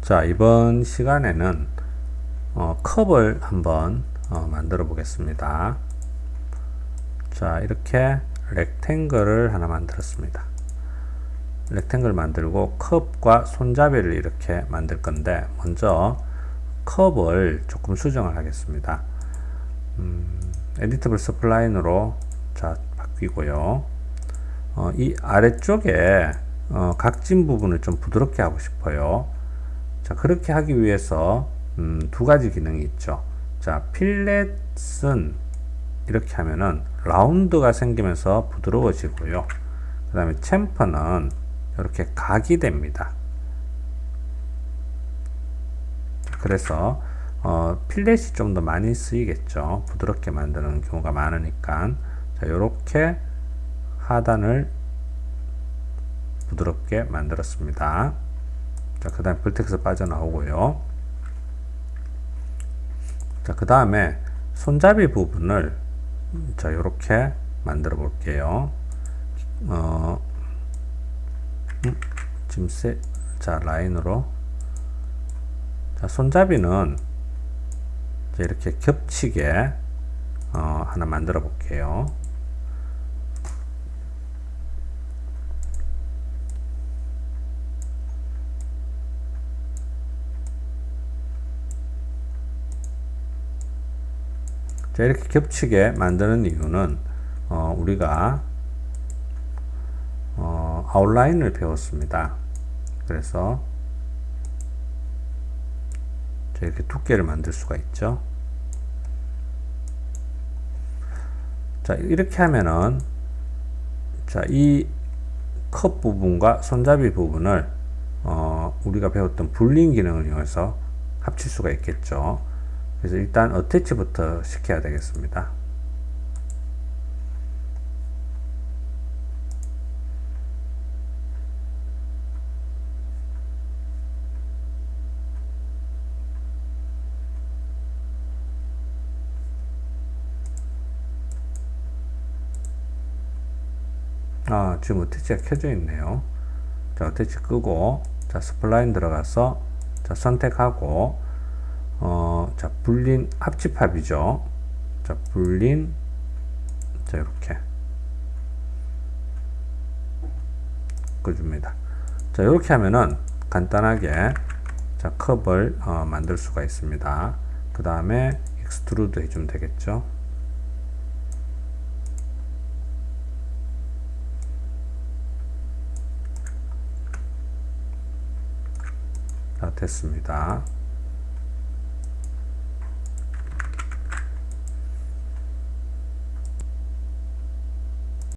자, 이번 시간에는 어, 컵을 한번 어, 만들어 보겠습니다. 자, 이렇게 렉탱글을 하나 만들었습니다. 렉탱글 만들고 컵과 손잡이를 이렇게 만들 건데 먼저 컵을 조금 수정을 하겠습니다. 음, 에디터블 스플라인으로 자 바뀌고요. 어, 이 아래쪽에 어, 각진 부분을 좀 부드럽게 하고 싶어요. 자 그렇게 하기 위해서 음, 두 가지 기능이 있죠. 자 필렛은 이렇게 하면은 라운드가 생기면서 부드러워지고요. 그 다음에 챔퍼는 이렇게 각이 됩니다. 그래서 어, 필렛이 좀 더 많이 쓰이겠죠. 부드럽게 만드는 경우가 많으니까 자, 이렇게 하단을 부드럽게 만들었습니다. 자, 그 다음에 불텍스 빠져나오고요. 자, 그 다음에 손잡이 부분을 자, 이렇게 만들어 볼게요. 어, 음, 지금 세, 자, 라인으로. 자, 손잡이는 자, 이렇게 겹치게 어, 하나 만들어 볼게요. 자, 이렇게 겹치게 만드는 이유는 어, 우리가 어, 아웃라인을 배웠습니다. 그래서 자, 이렇게 두께를 만들 수가 있죠. 자, 이렇게 하면은 자, 이 컵 부분과 손잡이 부분을 어, 우리가 배웠던 불린 기능을 이용해서 합칠 수가 있겠죠. 그래서 일단 어태치부터 시켜야 되겠습니다. 아, 지금 어태치가 켜져 있네요. 자, 어태치 끄고, 자, 스플라인 들어가서, 자, 선택하고, 어, 자, 불린 합집합이죠. 자, 불린, 자, 이렇게. 끄줍니다. 자, 이렇게 하면은 간단하게, 자, 컵을 어, 만들 수가 있습니다. 그 다음에 익스트루드 해주면 되겠죠. 자, 됐습니다.